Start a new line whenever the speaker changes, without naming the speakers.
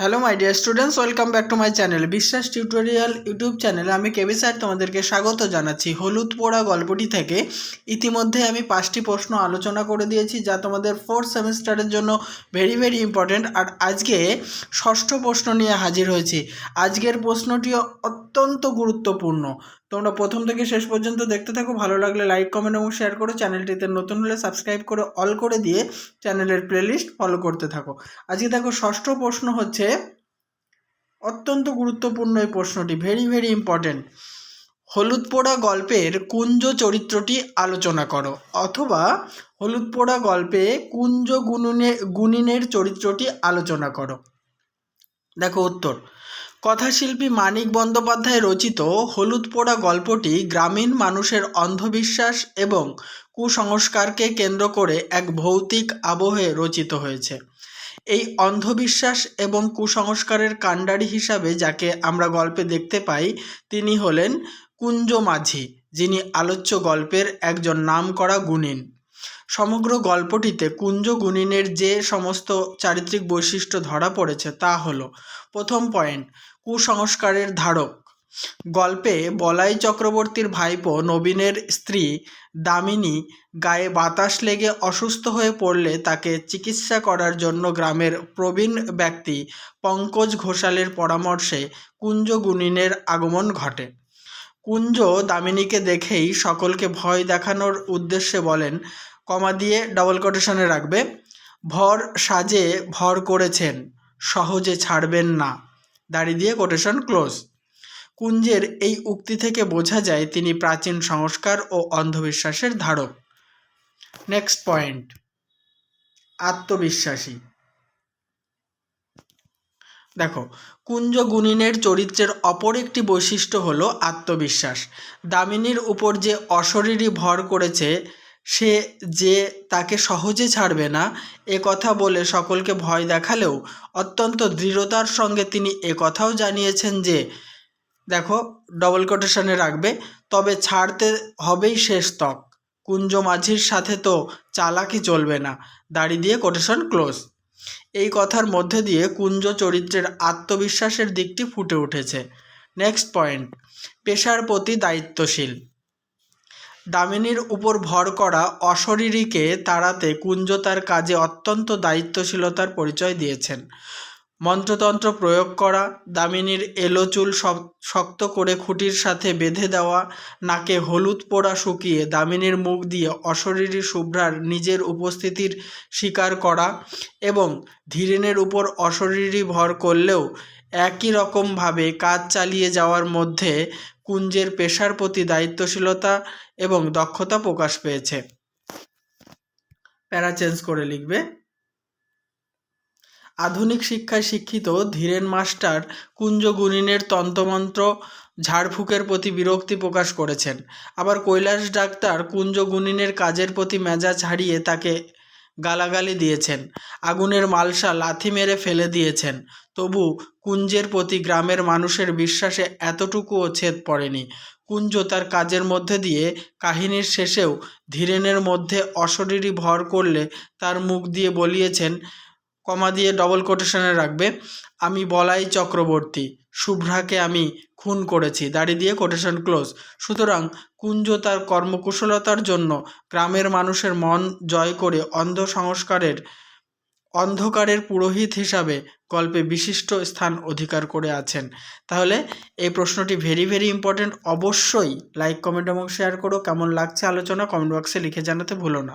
Hello my dear students welcome back to my channel Biswas tutorial YouTube চ্যানেলে আমি কেবি sir তোমাদেরকে স্বাগত জানাচ্ছি। হলুদ পোড়া গল্পটি থেকে ইতিমধ্যে আমি পাঁচটি প্রশ্ন আলোচনা করে দিয়েছি, যা তোমাদের ফোর্থ সেমিস্টারের জন্য ভেরি ভেরি ইম্পর্ট্যান্ট আর আজকে ষষ্ঠ প্রশ্ন নিয়ে হাজির হয়েছি। আজকের প্রশ্নটি অত্যন্ত গুরুত্বপূর্ণ। তোমরা প্রথম থেকে শেষ পর্যন্ত দেখতে থাকো। ভালো লাগলে লাইক কমেন্ট এবং শেয়ার করো। চ্যানেলটিতে নতুন হলে সাবস্ক্রাইব করে অল করে দিয়ে চ্যানেলের প্লেলিস্ট ফলো করতে থাকো। আজকে দেখো ষষ্ঠ প্রশ্ন হচ্ছে, অত্যন্ত গুরুত্বপূর্ণ এই প্রশ্নটি ভেরি ভেরি ইম্পর্টেন্ট হলুদ পোড়া গল্পের কুঞ্জ চরিত্রটি আলোচনা করো, অথবা হলুদ পোড়া গল্পে কুঞ্জ গুনুনে গুণিনের চরিত্রটি আলোচনা করো। দেখো উত্তর। কথাশিল্পী মানিক বন্দ্যোপাধ্যায় রচিত হলুদ পোড়া গল্পটি গ্রামীণ মানুষের অন্ধবিশ্বাস এবং কুসংস্কারকে কেন্দ্র করে এক ভৌতিক আবহে রচিত হয়েছে। এই অন্ধবিশ্বাস এবং কুসংস্কারের কাণ্ডারি হিসাবে যাকে আমরা গল্পে দেখতে পাই, তিনি হলেন কুঞ্জ মাঝি যিনি আলোচ্য গল্পের একজন নামকরা গুণিন। সমগ্র গল্পটিতে কুঞ্জ গুণিনের যে সমস্ত চারিত্রিক বৈশিষ্ট্য ধরা পড়েছে তা হলো, প্রথম পয়েন্ট কুসংস্কারের ধারক। গল্পে বলাই চক্রবর্তীর ভাইপো নবীনের স্ত্রী দামিনী গায়ে বাতাস লেগে অসুস্থ হয়ে পড়লে তাকে চিকিৎসা করার জন্য গ্রামের প্রবীণ ব্যক্তি পঙ্কজ ঘোষালের পরামর্শে কুঞ্জ গুণিনের আগমন ঘটে। কুঞ্জ দামিনীকে দেখেই সকলকে ভয় দেখানোর উদ্দেশ্যে বলেন, কমা দিয়ে ডবল কোটেশনে রাখবে, ভর সাজে ভর করেছেন, সহজে ছাড়বেন না। দাড়ি দিয়ে কোটেশন ক্লোজ কুঞ্জের এই উক্তি থেকে বোঝা যায় তিনি প্রাচীন সংস্কার ও অন্ধবিশ্বাসের ধারক। নেক্সট পয়েন্ট আত্মবিশ্বাসী। দেখো কুঞ্জ গুণিনের চরিত্রের অপর একটি বৈশিষ্ট্য হলো আত্মবিশ্বাস। দামিনীর উপর যে অশরীরী ভর করেছে, সে যে তাকে সহজে ছাড়বে না, এ কথা বলে সকলকে ভয় দেখালেও অত্যন্ত দৃঢ়তার সঙ্গে তিনি এ কথাও জানিয়েছেন যে, দেখো ডবল কোটেশনে রাখবে, তবে ছাড়তে হবেই শেষ তক কুঞ্জ মাঝির সাথে তো চালাকি চলবে না। দাড়ি দিয়ে কোটেশন ক্লোজ এই কথার মধ্যে দিয়ে কুঞ্জ চরিত্রের আত্মবিশ্বাসের দিকটি ফুটে উঠেছে। নেক্সট পয়েন্ট পেশার প্রতি দায়িত্বশীল। দামিনীর উপর ভর করা অশরীরীকে তাড়াতে কুঞ্জ তার কাজে অত্যন্ত দায়িত্বশীলতার পরিচয় দিয়েছেন। মন্ত্রতন্ত্র প্রয়োগ করা, দামিনীর এলো চুল শক্ত করে খুঁটির সাথে বেঁধে দেওয়া, নাকে হলুদ পোড়া শুকিয়ে দামিনীর মুখ দিয়ে অশরীরী শুভ্রার নিজের উপস্থিতির স্বীকার করা এবং ধীরেনের উপর অশরীরী ভর করলেও একই রকমভাবে কাজ চালিয়ে যাওয়ার মধ্যে কুঞ্জের পেশার প্রতি দায়িত্বশীলতা এবং দক্ষতা প্রকাশ পেয়েছে। প্যারা চেঞ্জ করে লিখবে। আধুনিক শিক্ষায় শিক্ষিত ধীরেন মাস্টার কুঞ্জ গুণিনের তন্ত্রমন্ত্র ঝাড়ফুঁকের প্রতি বিরক্তি প্রকাশ করেছেন। আবার কৈলাস ডাক্তার কুঞ্জ গুণিনের কাজের প্রতি মেজাজ হারিয়ে তাকে গালাগালি দিয়েছেন। আগুনের মালসা লাথি মেরে ফেলে দিয়েছেন। তবু কুঞ্জের প্রতি গ্রামের মানুষের বিশ্বাসে এতটুকুও ছেদ পড়েনি। কুঞ্জ তার কাজের মধ্যে দিয়ে কাহিনীর শেষেও ধীরেনের মধ্যে অশরীরী ভর করলে তার মুখ দিয়ে বলিয়েছেন কমা দিয়ে ডবল কোটেশনে রাখবে। আমি বলাই চক্রবর্তী, শুভ্রাকে আমি খুন করেছি, দাড়ি দিয়ে কোটেশন ক্লোজ সুতরাং কুঞ্জ তার কর্মকুশলতার জন্য গ্রামের মানুষের মন জয় করে অন্ধ সংস্কারের, অন্ধকারের পুরোহিত হিসাবে গল্পে বিশিষ্ট স্থান অধিকার করে আছেন। তাহলে এই প্রশ্নটি ভেরি ভেরি ইম্পর্ট্যান্ট অবশ্যই লাইক কমেন্ট এবং শেয়ার করো। কেমন লাগছে আলোচনা কমেন্ট বক্সে লিখে জানাতে ভুলো না।